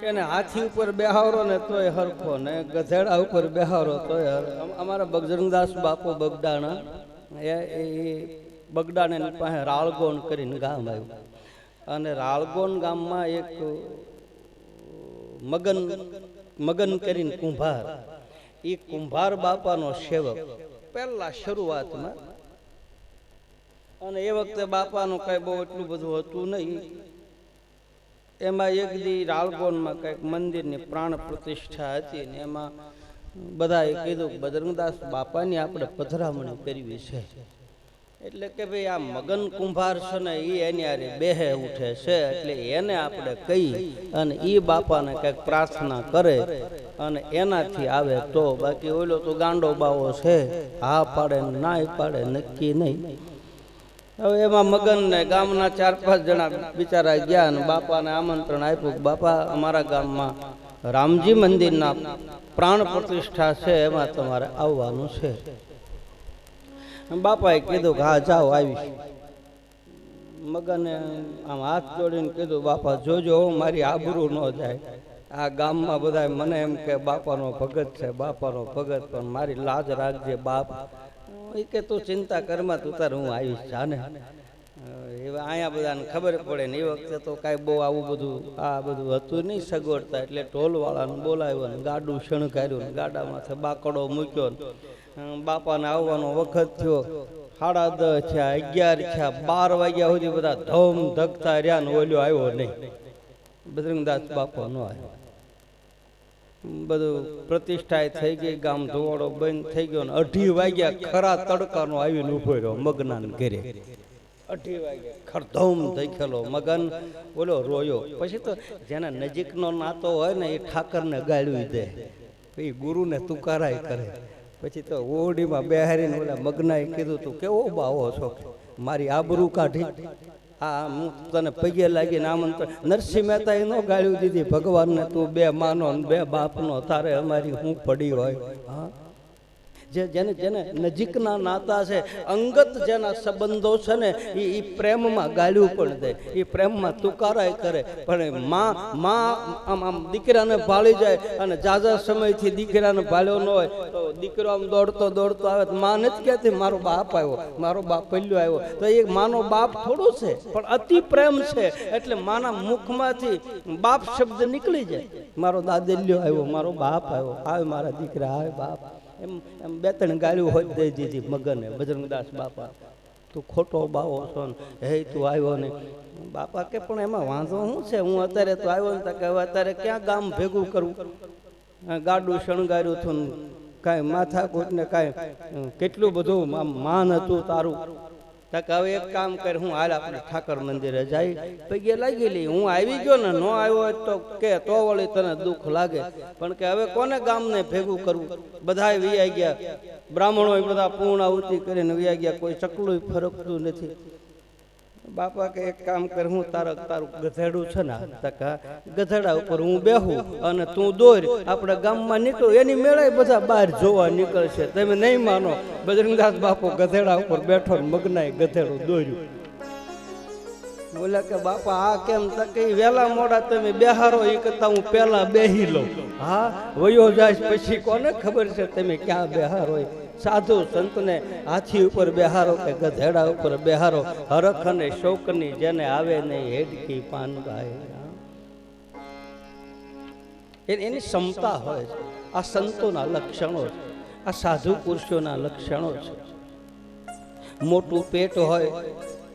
કે હાથી ઉપર બેહારો ને તોય હરખો ને ગધેડા ઉપર બેહારો તોય અમારા બગજરંગદાસ બાપુ બગડાણા એ એ બગડાને પાસે રાળગોન કરીને ગામ આવ્યું. અને રાળગોન ગામમાં એક મગન મગન કરીને કુંભાર. એ કુંભાર બાપાનો સેવક. પહેલા શરૂઆતમાં. અને એ વખતે બાપાનું કઈ બહુ એટલું બધું હતું નહીં. એમાં એક દી રાળગોનમાં કંઈક મંદિરની પ્રાણ પ્રતિષ્ઠા હતી ને એમાં બધાએ કીધું કે બજરંગદાસ બાપાની આપણે પધરામણી કરવી છે. એટલે કે ભાઈ આ મગન કુંભાર છે ને એ એની આરે બેહે ઉઠે છે, એટલે એને આપણે કહી અને એ બાપાને કંઈક પ્રાર્થના કરે અને એનાથી આવે તો બાકી ઓલો તો ગાંડો બાવો છે, હા પાડે ને પાડે નક્કી નહીં. હવે એમાં મગન ને ગામના ચાર પાંચ જણા બિચારા ગયા અને બાપાને આમંત્રણ આપ્યું બાપા, અમારા ગામમાં રામજી મંદિરના પ્રાણ પ્રતિષ્ઠા છે, એમાં તમારે આવવાનું છે. બાપાએ કીધું કે, હા, જાઓ, આવીશ. મગને આમ હાથ જોડીને કીધું, બાપા, જોજો મારી આબરૂ ન જાય. આ ગામમાં બધા મને એમ કે, બાપાનો ભગત છે, બાપાનો ભગત, પણ મારી લાજ રાખજે, બાપ. એ કે તું ચિંતા કરમાં તું તાર હું આવીશ, જાને. એવા અહીંયા બધાને ખબર પડે ને એ વખતે તો કાંઈ બહુ આવું બધું, આ બધું હતું નહીં સગવડતા, એટલે ઢોલવાળાને બોલાવ્યો ને ગાડું શણગાર્યું ને ગાડામાંથી બાકડો મૂક્યો ને. બાપાને આવવાનો વખત થયો. સાડા દસ થયા, અગિયાર થયા, બાર વાગ્યા સુધી બધા ધમ ધકતા રહ્યા ને ઓલ્યો આવ્યો નહીં. બજરંગદાસ બાપાનો આવ્યો. બધું પ્રતિષ્ઠાએ થઈ ગઈ, ગામ ધોવાડો બંધ થઈ ગયો ને અઢી વાગ્યા ખરા તડકાનો આવીને ઊભો રહ્યો મગનાન ઘરે. અઢી વાગ્યા, ખરધમ થઈ મગન, બોલો, રોયો. પછી તો જેના નજીકનો નાતો હોય ને એ ઠાકરને ગાળવી દે. પછી ગુરુને તુકારાય કરે. પછી તો ઓડીમાં બેહારીને ઓલા મગનાએ કીધું તું કેવો બાવો છો મારી આબરૂ કાઢી. આ હું તને પગે લાગીને આમંત્રણ. નરસિંહ મહેતાએ ન ગાળ્યું દીધી. ભગવાનને તું બે માનો બે બાપનો. તારે અમારી હું પડી હોય? હા? જે જેને જેને નજીકના નાતા છે, અંગત જેના સંબંધો છે ને એ પ્રેમમાં ગાળ્યું પણ દે. એ પ્રેમમાં તુકારાય કરે. પણ માં માં આમ આમ દીકરાને ભાળી જાય અને જાજા સમયથી દીકરાને ભાળ્યો ન હોય, તો દીકરો આમ દોડતો દોડતો આવે તો માં નથી કહેતી, મારો બાપ આવ્યો, મારો બાપ પહેલો આવ્યો. તો એ માનો બાપ થોડો છે, પણ અતિ પ્રેમ છે. એટલે માના મુખમાંથી બાપ શબ્દ નીકળી જાય. મારો દાદેલ્યો આવ્યો, મારો બાપ આવ્યો, આવે મારા દીકરા, આવે બાપ. એમ એમ બે ત્રણ ગાળ્યું હોય દઈ દીધી મગને બજરંગદાસ બાપા. તું ખોટો બાવો છો ને, હે, તું આવ્યો ને. બાપા કે, પણ એમાં વાંધો શું છે? હું અત્યારે તો આવ્યો ને કે હવે અત્યારે ક્યાં ગામ ભેગું કરું? ગાડું શણગાર્યું હતું કાંઈ માથાકૂટ ને કાંઈ કેટલું બધું માન હતું તારું. તો હવે એક કામ કર, હું હાલ આપણે ઠાકર મંદિરે જાય. પગે લાગેલી હું આવી ગયો ને, ન આવ્યો હોય તો કે તો વળી તને દુઃખ લાગે. પણ કે હવે કોને ગામને ભેગું કરવું? બધાય વિયા ગયા. બ્રાહ્મણો બધા પૂર્ણ આવૃત્તિ કરીને વિયા ગયા. કોઈ ચકલું ફરકતું નથી. બાપા કે એક કામ કર, હું તારક તારું ગધેડું છે ને તકા ગધેડા ઉપર હું બેહું અને તું દોર. આપણે ગામમાં નીકળું, એની મેળાએ બધા બહાર જોવા નીકળશે. તમે નહીં માનો, બજરંગદાસ બાપુ ગધેડા ઉપર બેઠો ને મગનાએ ગધેડું દોર્યું. બોલે કે, બાપા, આ કેમ તકે વેલા મોડા તમે બેહારો એ કરતા હું પહેલા બેહી લઉં. હા, વયો જાય પછી કોને ખબર છે તમે ક્યાં બેહારો ઈ? સાધુ સંતને હાથી ઉપર બેહારો કે ગધેડા ઉપર બેહારો, હરખ અને શોકની જેને આવે નહીં હેડકી પાનભાઈ એની ક્ષમતા હોય છે. આ સંતોના લક્ષણો છે. આ સાધુ પુરુષોના લક્ષણો છે. મોટું પેટ હોય,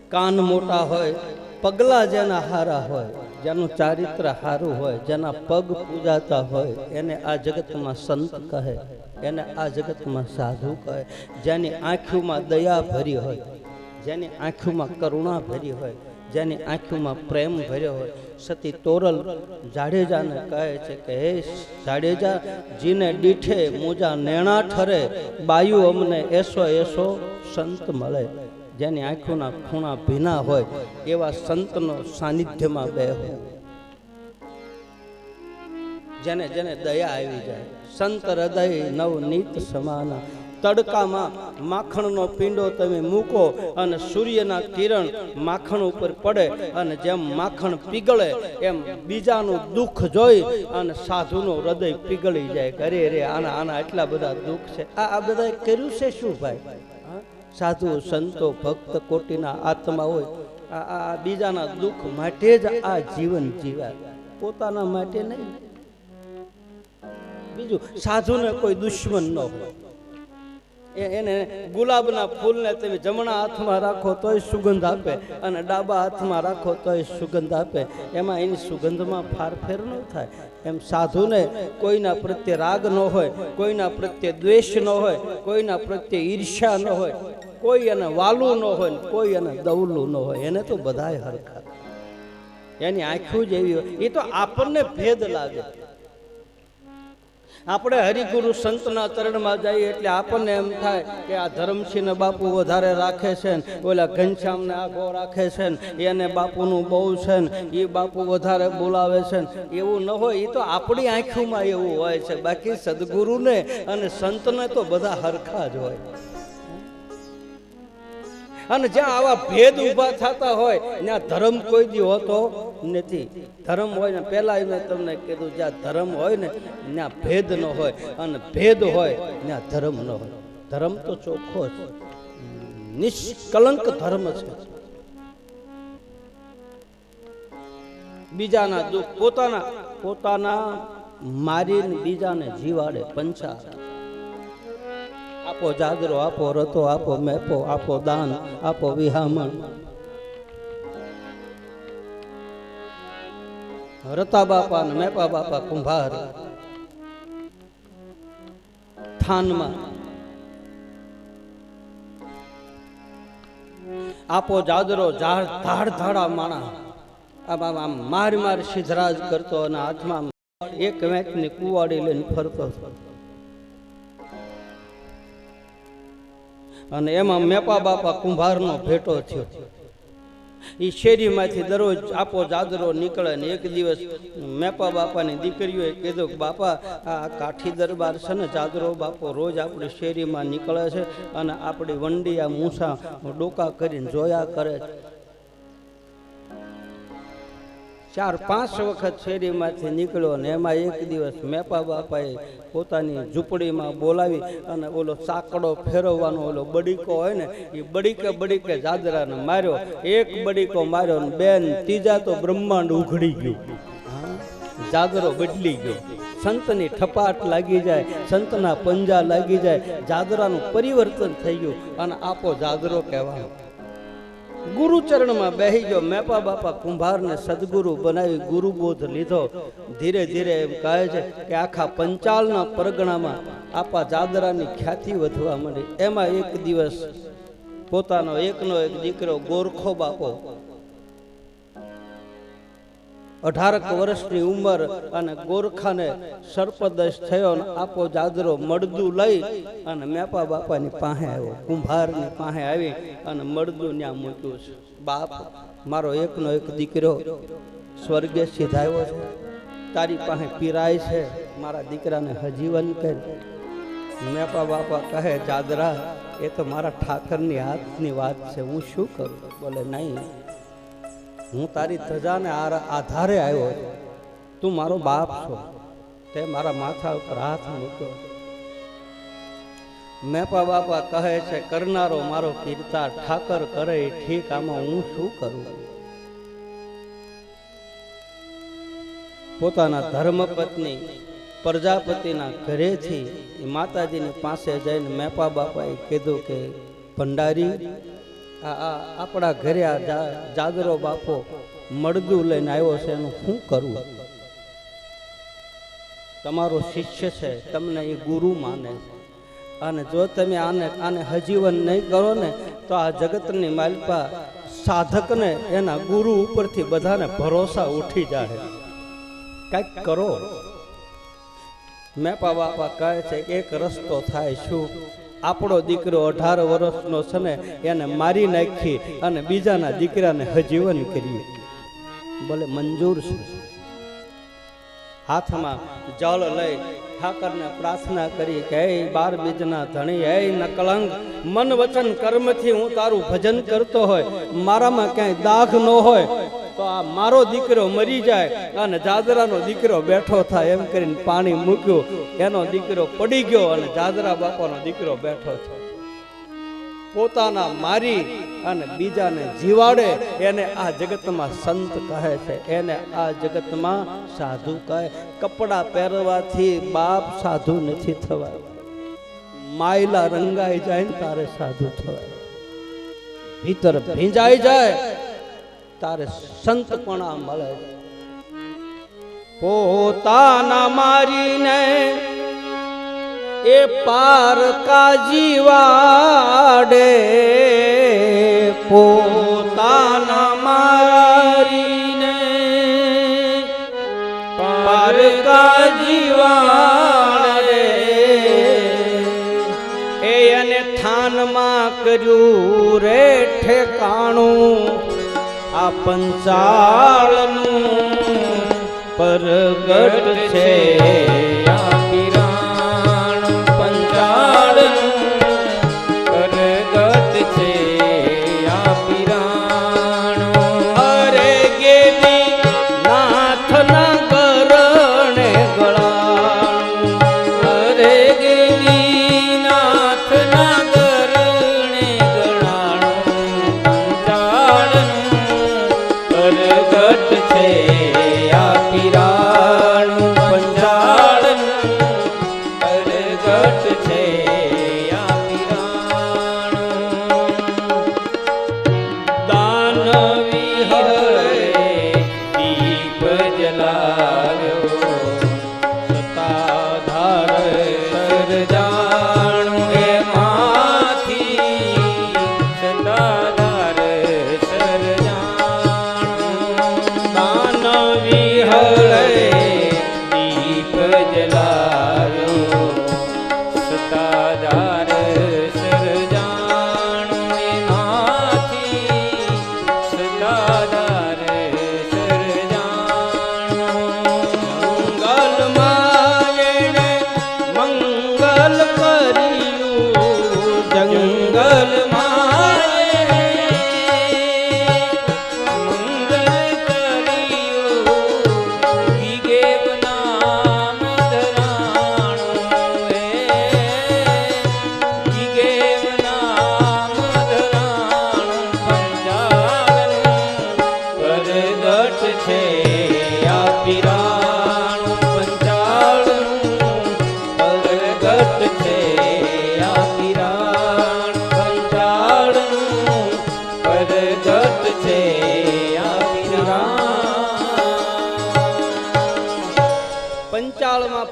કાન મોટા હોય, પગલા જેના હારા હોય જેનું ચારિત્ર હારું હોય, જેના પગ પૂજાતા હોય, એને આ જગતમાં સંત કહે, એને આ જગતમાં સાધુ કહે. જેની આંખોમાં દયા ભરી હોય, જેની આંખોમાં કરુણા ભરી હોય, જેની આંખીમાં પ્રેમ ભર્યો હોય, સતી તોરલ જાડેજાને કહે છે કે, હે જાડેજા, જીને દીઠે મોજા નેણા ઠરે, બાયુ અમને એસો એસો સંત મળે. જેની આંખોના ખૂણા ભીના હોય એવા સંતનો સાનિધ્યમાં બેહો જેને જેને દયા આવી જાય, સંત હૃદય નવનીત સમાના. તડકામાં માખણનો પીંડો તમે મૂકો અને સૂર્યના કિરણ માખણ ઉપર પડે અને જેમ માખણ પીગળે, એમ બીજાનું દુઃખ જોઈ અને સાધુનું હૃદય પીગળી જાય. અરે રે આના આના એટલા બધા દુઃખ છે. આ આ બધા કર્યું છે શું ભાઈ? સાધુ, સંતો, ભક્ત કોટીના આત્મા હોય, આ બીજાના દુઃખ માટે જ આ જીવન જીવાય. પોતાના માટે નહીં. બીજું, સાધુને કોઈ દુશ્મન ન હોય. એને ગુલાબના ફૂલને તમે જમણા હાથમાં રાખો તોય સુગંધ આપે અને ડાબા હાથમાં રાખો તોય સુગંધ આપે. એમાં એની સુગંધમાં ફારફેર ન થાય. એમ સાધુને કોઈના પ્રત્યે રાગ ન હોય, કોઈના પ્રત્યે દ્વેષ ન હોય, કોઈના પ્રત્યે ઈર્ષ્યા ન હોય, કોઈ એને વાલું ન હોય, કોઈ એને દવલું ન હોય. એને તો બધાય હરખા. એની આંખું જ એવી હોય. એ તો આપણને ભેદ લાગે. આપણે હરિગુરુ સંતના ચરણમાં જઈએ એટલે આપણને એમ થાય કે આ ધરમસિંહને બાપુ વધારે રાખે છે ને, ઓલા ઘનશ્યામને આગો રાખે છે ને, એને બાપુનું બહુ છે એ બાપુ વધારે બોલાવે છે ને, એવું ન હોય એ તો આપણી આંખોમાં એવું હોય છે. બાકી સદગુરુને અને સંતને તો બધા હરખા જ હોય. અને જ્યાં આવા ભેદ ઊભા થતા હોય, ત્યાં ધર્મ કોઈ દી હોતો નથી. ધર્મ હોય ને પહેલાં મેં તમને કીધું, જ્યાં ધર્મ હોય ને, ત્યાં ભેદ ન હોય. અને ભેદ હોય, ત્યાં ધર્મ ન હોય. ધર્મ તો ચોખ્ખો છે નિષ્કલંક ધર્મ છે. બીજાના દુઃખ, પોતાના પોતાના મારીને બીજાને જીવાડે પંચા આપો જાગરો, આપો રતો આપો મેપો, આપો દાન, આપો વિહામણ. રતા બાપા ને મેપા બાપા કુંભાર. થાનમાં. આપો જાદરો ઝાડ ધાડ, ધાડા માણા. આમ આમ માર માર, સિદ્ધરાજ કરતો અને હાથમાં એક વેંચની કુવાડી લઈને ફરતો હતો. અને એમાં મેપા બાપા કુંભારનો ભેટો થયો. એ શેરીમાંથી દરરોજ આપો જાદરો નીકળે ને એક દિવસ મેપા બાપાની દીકરીઓએ કીધું કે, બાપા, આ કાઠી દરબાર છે ને જાદરો બાપો રોજ આપણી શેરીમાં નીકળે છે અને આપણી વંડી આ મૂસા ડોકા કરીને જોયા કરે છે. ચાર પાંચ વખત શેરીમાંથી નીકળ્યો ને એમાં એક દિવસ મેપા બાપાએ પોતાની ઝૂંપડીમાં બોલાવી અને ઓલો સાંકડો ફેરવવાનો ઓલો બડીકો હોય ને એ બડીકે બડીકે જાદરાને માર્યો. એક બડીકો માર્યો ને બેન, ત્રીજા તો બ્રહ્માંડ ઉઘડી ગયું. જાદરો બદલી ગયો. સંતની ઠપાટ લાગી જાય, સંતના પંજા લાગી જાય. જાદરાનું પરિવર્તન થઈ ગયું. અને આપો જાદરો કહેવાનો. ગુરુચરણમાં બેહી ગયો મેપા બાપા કુંભારને સદગુરુ બનાવી ગુરુબોધ લીધો, ધીરે ધીરે એમ કહે છે કે આખા પંચાલના પરગણામાં આપા જાદરાની ખ્યાતિ વધવા માંડી. એમાં એક દિવસ પોતાનો એકનો એક દીકરો ગોરખો બાપો અઢારક વર્ષની ઉંમર અને ગોરખાને સર્પદશ થયો અને આપો જાદરો મળદું લઈ અને મેપા બાપાની પાસે આવ્યો, કુંભારની પાસે આવી અને મળદું ત્યાં મૂક્યું છે. બાપ, મારો એકનો એક દીકરો સ્વર્ગે સીધાયો છે. તારી પાસે પીરાય છે. મારા દીકરાને હજીવન કર. મેપા બાપા કહે, જાદરા, એ તો મારા ઠાકરની હાથની વાત છે. હું શું કરું? બોલે, નહીં. હું તારી ધજાને આધારે આવ્યો તું મારો બાપ છો. તે મારા માથા ઉપર હાથ મૂક્યો મેપા બાપા કહે છે, કરનારો મારો કીર્તા ઠાકર કરે ઠીક, આમાં હું શું કરું? પોતાના ધર્મપત્ની પ્રજાપતિના ઘરેથી માતાજીની પાસે જઈને મેપા બાપાએ કીધું કે, ભંડારી આપણા ઘરે આ જાગરો બાપો મળદું લઈને આવ્યો છે, એનું શું કરવું? તમારો શિષ્ય છે, તમને એ ગુરુ માને અને જો તમે આને આને હજીવન નહીં કરો ને, તો આ જગતની માલપા સાધકને એના ગુરુ ઉપરથી બધાને ભરોસા ઉઠી જાય. કંઈક કરો. મેપા બાપા કહે છે કે એક રસ્તો થાય શું આપણો દીકરો અઢાર વર્ષનો છે ને, એને મારી નાખી અને બીજાના દીકરાને હજીવન કરીએ. બોલે મંજૂર છે. હાથમાં જળ લઈ ઠાકરને પ્રાર્થના કરી કે હે બાર બીજના ધણી હે નકલંક મન વચન કર્મથી હું તારું ભજન કરતો હોય. મારામાં ક્યાંય દાગ ન હોય. તો આ મારો દીકરો મરી જાય અને જાદરાનો દીકરો બેઠો થાય એમ કરીને પાણી મૂક્યું. એનો દીકરો પડી ગયો અને જાદરા બાપાનો દીકરો બેઠો થયો. પોતાના મારી અને બીજાને જીવાડે એને આ જગતમાં સંત કહે છે. એને આ જગતમાં સાધુ કહે. કપડાં પહેરવાથી બાપ સાધુ નથી થવા માયલા રંગાઈ જાય ને તારે સાધુ થવાય. ભીતર ભીંજાઈ જાય તારે સંતપણા મળે. પોતાના મારીને એ પાર કાજીવાડે પોતાના મારીને પાર કાજીવાડે એ અને થાનમાં કર્યું રે ઠેકાણું. આ પંચાળનું પરગટ છે.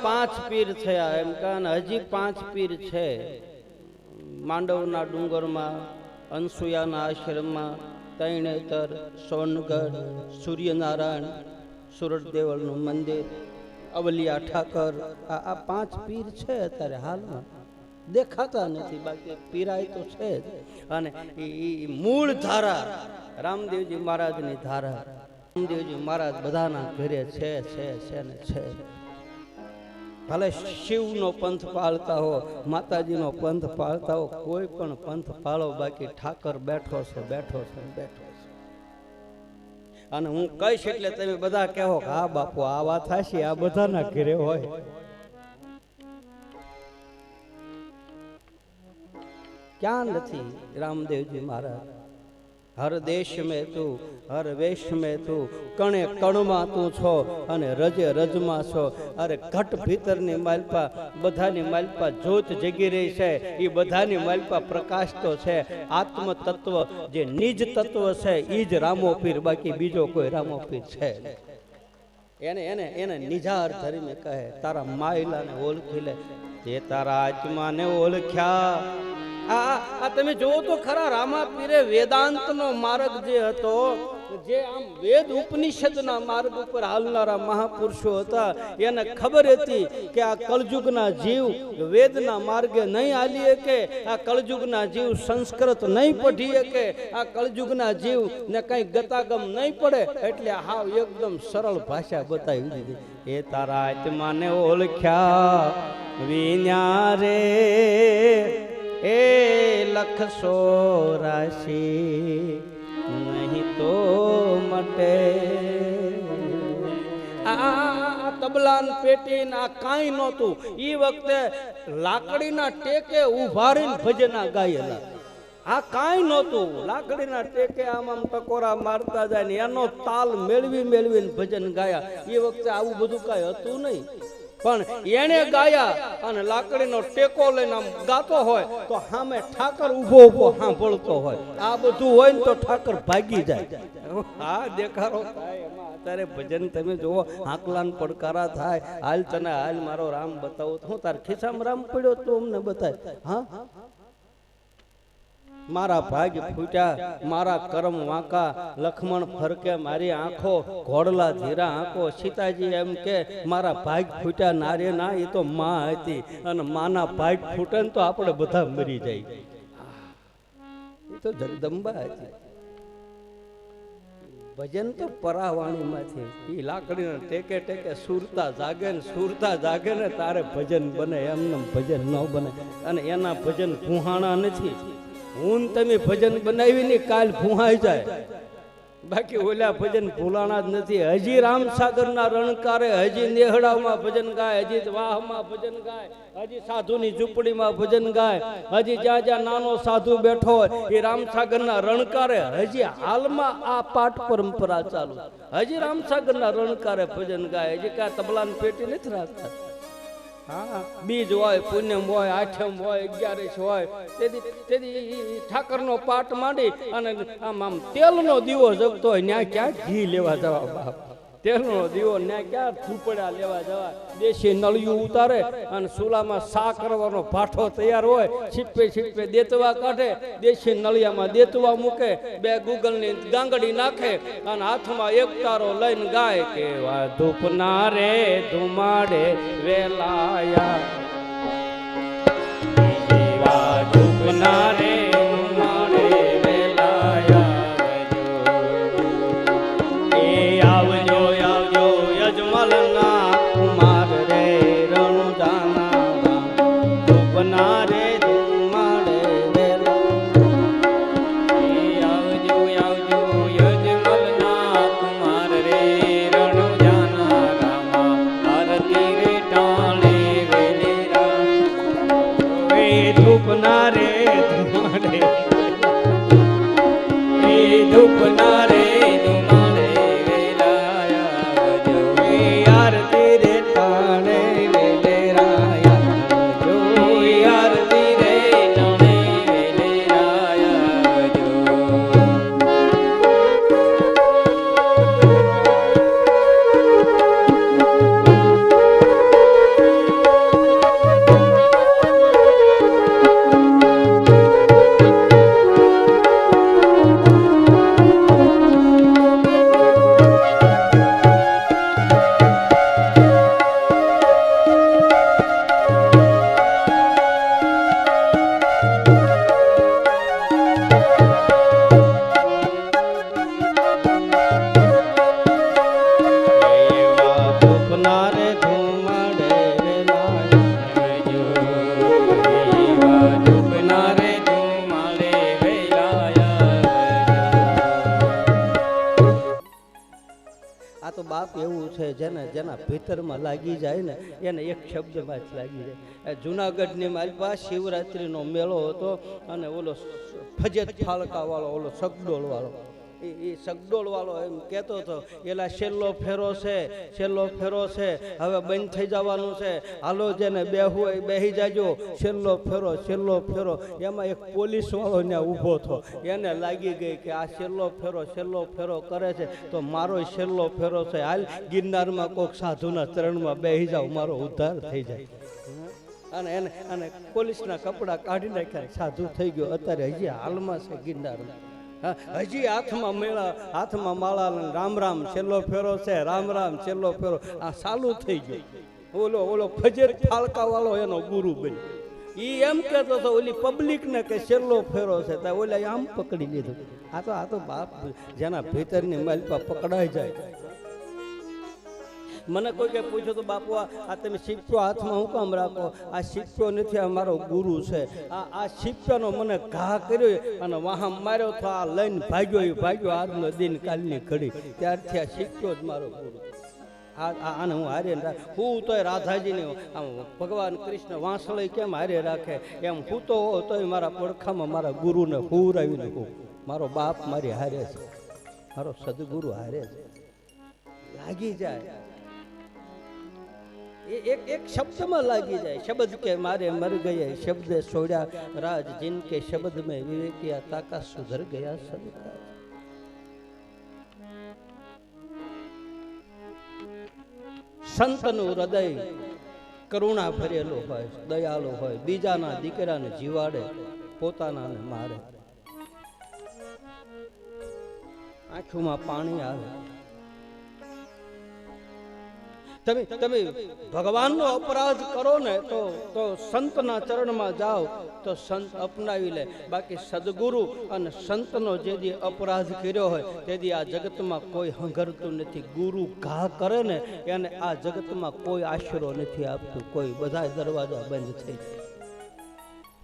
પાંચ પીર થયા એમ કાન હજી પાંચ પીર છે. માંડવના ડુંગરમાં અનસુયાના આશ્રમમાં તૈણેતર સોનગઢ, સૂર્યનારાયણ સુરતદેવળનું મંદિર, અવલિયા ઠાકર, આ આ પાંચ પીર છે અત્યારે હાલમાં. દેખાતા નથી, બાકી પીરાય તો છે જ. અને ઈ મૂળ ધારા, રામદેવજી મહારાજની ધારા. રામદેવજી મહારાજ બધાના ઘરે છે છે છે ને છે. ભલે શિવનો પંથ પાળતા હો, માતાજીનો પંથ પાળતા હો, કોઈ પણ પંથ પાળો, બાકી ઠાકર બેઠો છે બેઠો છે બેઠો છે. અને હું કહીશ એટલે તમે બધા કહો કે હા બાપુ, આ વાત હાશી આ બધાના ઘરે હોય. ક્યાં નથી રામદેવજી મહારાજ? હર દેશ મેં તું, હર વેશ મેં તું, કણે કણમાં તું છો અને રજે રજમાં છો. અરે ઘટ ભીતરની માલપા, બધાની માલપા જોત જગી રહી છે. એ બધાની માલપા પ્રકાશ તો છે. આત્મ તત્વ જે નિજ તત્વ છે એ જ રામો પીર, બાકી બીજો કોઈ રામો પીર છે. એને એને એને નિજાર ધરીને કહે, તારા માયલાને ઓળખી લે. જે તારા આત્માને ઓળખ્યા. આ, આ- તમે જોવો તો ખરા રામા પીરે વેદાંતનો માર્ગ જે હતો, જે આમ વેદ ઉપનિષદના માર્ગ ઉપર હાલનારા મહાપુરુષો હતા, એને ખબર હતી કે આ કળજુગના જીવ વેદના માર્ગે નહીં હાલી શકે આ કળજુગના જીવ સંસ્કૃત નહીં પઢી શકે આ કળજુગના જીવ ને કઈ ગતાગમ નહીં પડે, એટલે હાવ એકદમ સરળ ભાષા બતાવી દીધી. એ તારા આત્માને ઓળખ્યા વિન્યા રે એ લખશો રાશિ, નહીં તો મટે. આ- આ પેટી ને કાંઈ નહોતું. એ વખતે લાકડીના ટેકે ઊભા ભજના ગાયેલા. આ કાંઈ નહોતું. લાકડીના ટેકે આમ આમ ટકોરા મારતા જાય ને એનો તાલ મેળવી મેળવીને ભજન ગાયા. એ વખતે આવું બધું કાંઈ હતું નહીં. પણ એણે ગાયા અને લાકડીનો ટેકો લઈને આમ ગાતો હોય તો સામે ઠાકર ઊભો ઊભો સાંભળતો હોય. આ બધું હોય ને તો ઠાકર ભાગી જાય. હા દેખાડો થાય એમાં અત્યારે ભજન તમે જુઓ આકલાન પડકારા થાય. હાલ તને હાલ મારો રામ બતાવો. હું તાર ખિસ્સામાં રામ પડ્યો તો અમને બતાય. હા? મારા ભાગ ફૂટ્યા, મારા કરમ વાંકા, લખમણ ફરકે મારી આંખો, ઘોડલા ધીરા આંખો, સીતાજી એમ કે, મારા ભાગ ફૂટ્યા નારે ના એ તો માં હતી. અને માના ભાગ ફૂટે ને તો આપણે બધા મરી જાય. એ તો જગદંબા હતી. ભજન તો પરાવાણીમાંથી. એ લાકડીને ટેકે ટેકે સુરતા જાગે ને સુરતા જાગે ને તારે ભજન બને એમને ભજન ન બને. અને એના ભજન કુહાણા નથી. હું તમે ભજન બનાવી ને કાલ ભૂહાઈ જાય. બાકી ઓલા ભજન ભૂલાણા જ નથી. હજી રામસાગરના રણકારે, હજી નેહડામાં ભજન ગાય, હજી વાહમાં ભજન ગાય, હજી સાધુની ઝૂંપડીમાં ભજન ગાય, હજી જ્યાં જ્યાં નાનો સાધુ બેઠો હોય, એ રામસાગરના રણકારે, હજી હાલમાં આ પાઠ પરંપરા ચાલુ. હજી રામસાગરના રણકારે ભજન ગાય, હજી કાંઈ તબલાની પેટી નથી રાખતા. બીજ હોય પૂનમ હોય, આઠમ હોય, અગિયારસ હોય. તેથી તેથી ઠાકરનો પાટ માંડી અને આમ આમ તેલનો દીવો જગતો હોય ત્યાં ક્યાં ઘી લેવા જવા બાપ. તેલનો દીવો ત્યાં ક્યાં થૂપડા લેવા જવા? દેશી નળિયું ઉતારે અને ચૂલામાં સા કરવાનો પાઠો તૈયાર હોય, છીપે છીપે દેતવા કાઢે, દેશી નળિયામાં દેતવા મૂકે, બે ગૂગલની ગાંગડી નાખે અને હાથમાં એક તારો લઈને ગાય કેવા ધૂપના રે ધુમાડે વેલાયા. ધૂપના લાગી જાય ને, એને એક શબ્દમાં જ લાગી જાય. જુનાગઢની માલપા શિવરાત્રિનો મેળો હતો અને ઓલો ફજેત ફાળકાવાળો ઓલો સગડોળ વાળો. એ એ સગડોળ એમ કહેતો હતો, એલા છેલ્લો ફેરો છે, છેલ્લો ફેરો છે, હવે બંધ થઈ જવાનું છે. હાલો જેને બેહવું હોય બેહી જાજો. છેલ્લો ફેરો છેલ્લો ફેરો. એમાં એક પોલીસ વાળો ત્યાં ઊભો હતો એને લાગી ગઈ કે આ છેલ્લો ફેરો છેલ્લો ફેરો કરે છે. તો મારો છેલ્લો ફેરો છે. હાલ ગિરનારમાં કોઈક સાધુના ચરણમાં બેહી જાવ મારો ઉદ્ધાર થઈ જાય. અને એને, અને પોલીસના કપડાં કાઢી નાખ્યા સાધુ થઈ ગયો. અત્યારે હજી હાલમાં છે ગિરનારમાં. હજી હાથમાં મેળા, હાથમાં માળા રામ રામ છેલ્લો ફેરો છે, રામ રામ છેલ્લો ફેરો. આ ચાલુ થઈ ગયું. ઓલો ઓલો ફજર ફાળકા વાળો એનો ગુરુ બન્યો. ઈ એમ કહેતો હતો, ઓલી પબ્લિક ને કે છેલ્લો ફેરો છે. તો ઓલા આમ પકડી લીધું. આ તો આ તો બાપ જેના ભીતરની મલપા પકડાઈ જાય. મને કોઈ કે પૂછ્યું તો, બાપુ, આ તમે સિક્કો હાથમાં હું કામ રાખો? આ સિક્કો નથી, આ મારો ગુરુ છે. આ આ સિક્કાનો મને ઘા કર્યો અને વાહમ માર્યો તો આ લઈને ભાગ્યો એ ભાગ્યો આજનો દિન કાલની ઘડી. ત્યારથી આ સિક્કો જ મારો ગુરુ આને હું હારે હું તોય રાધાજીને આમ ભગવાન કૃષ્ણ વાંસળી કેમ હારે રાખે? એમ હું તો, તોય મારા પડખામાં મારા ગુરુને હુરાવીને હું. મારો બાપ મારી હારે છે. મારો સદગુરુ હારે છે. લાગી જાય. એ એક એક શબ્દમાં લાગી જાય. શબ્દ કે મારે મર ગયે, શબ્દે છોડ્યા, રાજ જિનકે શબ્દ મેં વિવેકિયા તાકા સુધર ગયા સદકા સંતનું હૃદય કરુણા ભરેલું હોય, દયાળુ હોય, બીજાના દીકરાને જીવાડે, પોતાનાને મારે. આંખોમાં પાણી આવે. તમે તમે ભગવાનનો અપરાધ કરો ને તો તો સંતના ચરણમાં જાઓ, તો સંત અપનાવી લે. બાકી સદગુરુ અને સંતનો જે દી અપરાધ કર્યો હોય, તે દી આ જગતમાં કોઈ હંગરતું નથી. ગુરુ ઘા કરે ને, એને આ જગતમાં કોઈ આશરો નથી આપતું. કોઈ બધા દરવાજા બંધ થઈ જાય.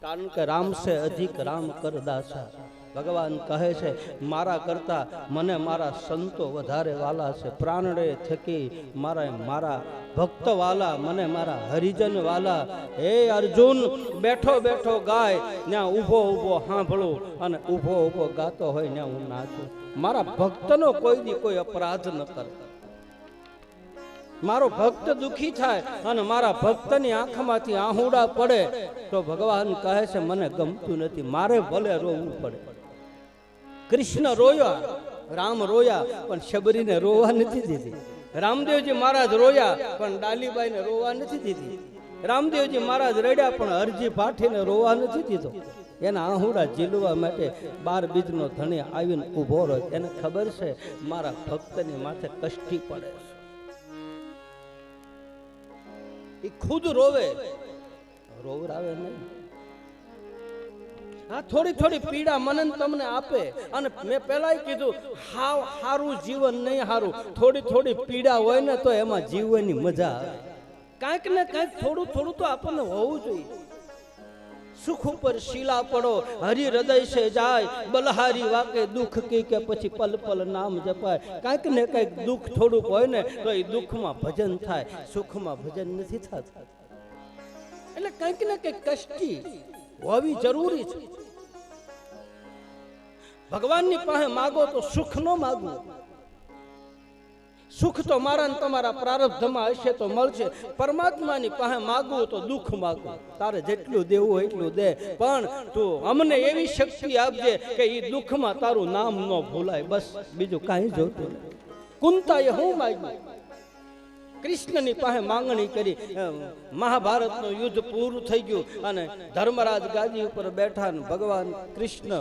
કારણ કે રામ અધિક રામ કર દાસા ભગવાન કહે છે, મારા કરતા મને મારા સંતો વધારે વાલા છે. પ્રાણડે થકી મારા મારા ભક્ત વાલા, મને મારા હરિજન વાલા. હે અર્જુન, બેઠો બેઠો ગાય ત્યાં ઊભો ઊભો સાંભળું અને ઊભો ઊભો ગાતો હોય ત્યાં હું નાચું. મારા ભક્તનો કોઈ દી કોઈ અપરાધ ન કરતા મારો ભક્ત દુખી થાય અને મારા ભક્તની આંખમાંથી આહુડા પડે, તો ભગવાન કહે છે, મને ગમતું નથી. મારે ભલે રોવું પડે. કૃષ્ણ રોયા, રામ રોયા, પણ શબરીને રોવા નથી દીધી. રામદેવજી મહારાજ રોયા, પણ ડાલીબાઈને રોવા નથી દીધી. રામદેવજી મહારાજ રડ્યા, પણ હરજી ભાઠીને રોવા નથી દીધો. એના આહુડા ઝીલવા માટે બાર બીજનો ધણી આવીને ઊભો રહ્યો. એને ખબર છે, મારા ભક્તની માથે કષ્ટી પડે છે. એ ખુદ રોવે. રોવરાવે નહીં. હા, થોડી થોડી પીડા મનન તમને આપે. અને મેં પહેલાય કીધું, હાવ હારું જીવન નહીં હારું. થોડી થોડી પીડા હોય ને તો એમાં જીવવાની મજા આવે. કાંઈક ને કાંઈક થોડું થોડું તો આપણને હોવું જોઈએ. સુખ ઉપર શીલા પડો હરી હૃદય છે જાય, બલહારી વાકે દુઃખ કી કે પછી પલ પલ નામ જપાય. કાંઈક ને કાંઈક દુઃખ થોડુંક હોય ને તો એ દુઃખમાં ભજન થાય. સુખમાં ભજન નથી થતું. એટલે કંઈક ને કંઈક કષ્ટી. હોવી જરૂરી છે ભગવાનની પાસે માગો તો સુખ નો માગવું સુખ તો મારા ને તમારા પ્રારબ્ધમાં હશે તો મળશે। પરમાત્માની પાસે માગવું તો દુઃખ માગવું તારે જેટલું દેવું હોય એટલું દે। પણ તું અમને એવી શક્તિ આપજે કે એ દુઃખમાં તારું નામ ન ભૂલાય, બસ બીજું કાંઈ જોતું કુંતા કુંતાએ હું માગ્યું? કૃષ્ણની પાસે માંગણી કરી મહાભારતનું યુદ્ધ પૂરું થઈ ગયું અને ધર્મરાજ ગાદી ઉપર બેઠા ભગવાન કૃષ્ણ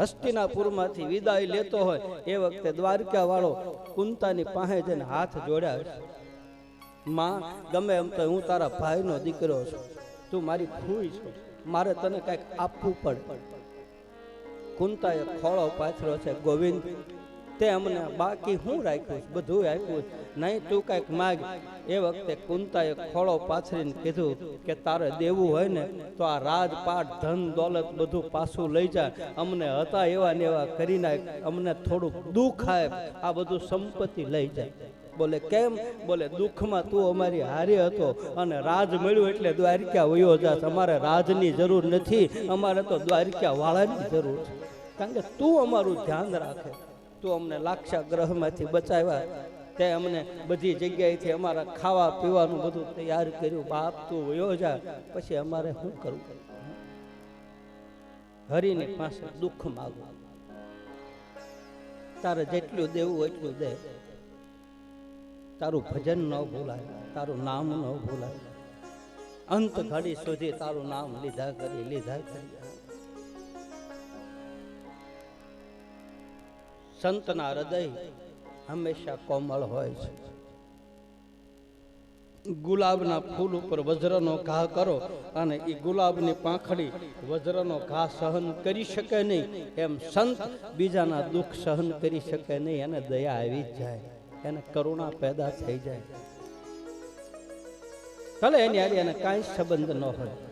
હસ્તિનાપુરમાંથી વિદાય લેતો હોય, એ વખતે દ્વારકા વાળો કુંતાની પાસે જઈને હાથ જોડ્યા માં, ગમે એમ તો હું તારા ભાઈનો દીકરો છું. તું મારી ફૂઈ છું. મારે તને કંઈક આપવું પડે. કુંતાએ ખોળો પાથરો છે. ગોવિંદ તે અમને બાકી હું રાખ્યું બધું આપ્યું નહીં તું કાંઈક માગ. એ વખતે કુંતાએ ખોળો પાથરીને કીધું કે તારે દેવું હોય ને, તો આ રાજપાટ ધન, દોલત બધું પાછું લઈ જાય અમને હતા એવા ને એવા કરી નાખ. અમને થોડુંક દુઃખ આવે, આ બધું સંપત્તિ લઈ જાય બોલે, કેમ? બોલે, દુઃખમાં તું અમારી હારે હતો અને રાજ મળ્યું એટલે દ્વારિકા વયો જાસ અમારે રાજની જરૂર નથી. અમારે તો દ્વારિકા વાળાની જરૂર છે. કારણ કે તું અમારું ધ્યાન રાખે. તું અમને લાક્ષા ગ્રહમાંથી બચાવ્યા. તે અમને બધી જગ્યાએથી અમારા ખાવા પીવાનું બધું તૈયાર કર્યું. બાપ તું વયો જા. પછી અમારે શું કરવું? હરિની પાસે દુઃખ માગવું તારે જેટલું દેવું એટલું દે. તારું ભજન ન ભૂલાય. તારું નામ ન ભૂલાય. અંત ઘડી સુધી તારું નામ લીધા કરી લીધા કરી. સંતના હૃદય હંમેશા કોમળ હોય છે. ગુલાબના ફૂલ ઉપર વજ્રનો ઘા કરો અને એ ગુલાબની પાંખડી વજ્રનો ઘા સહન કરી શકે નહીં. એમ સંત બીજાના દુઃખ સહન કરી શકે નહીં એને દયા આવી જ જાય. એને કરુણા પેદા થઈ જાય. ભલે એની હારે એને કાંઈ સંબંધ ન હોય.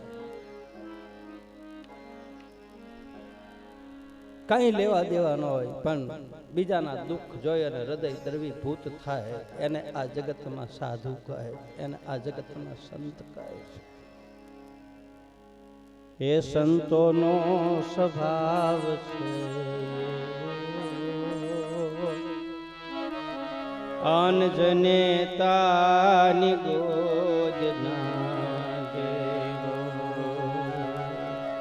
કાંઈ લેવા દેવા ન હોય, પણ બીજાના દુઃખ જોઈ અને હૃદય દ્રવીભૂત થાય, એને આ જગતમાં સાધુ કહે, એને આ જગતમાં સંત કહે છે. એ સંતોનો સ્વભાવ છે. અનજનેતાની ગોજ ના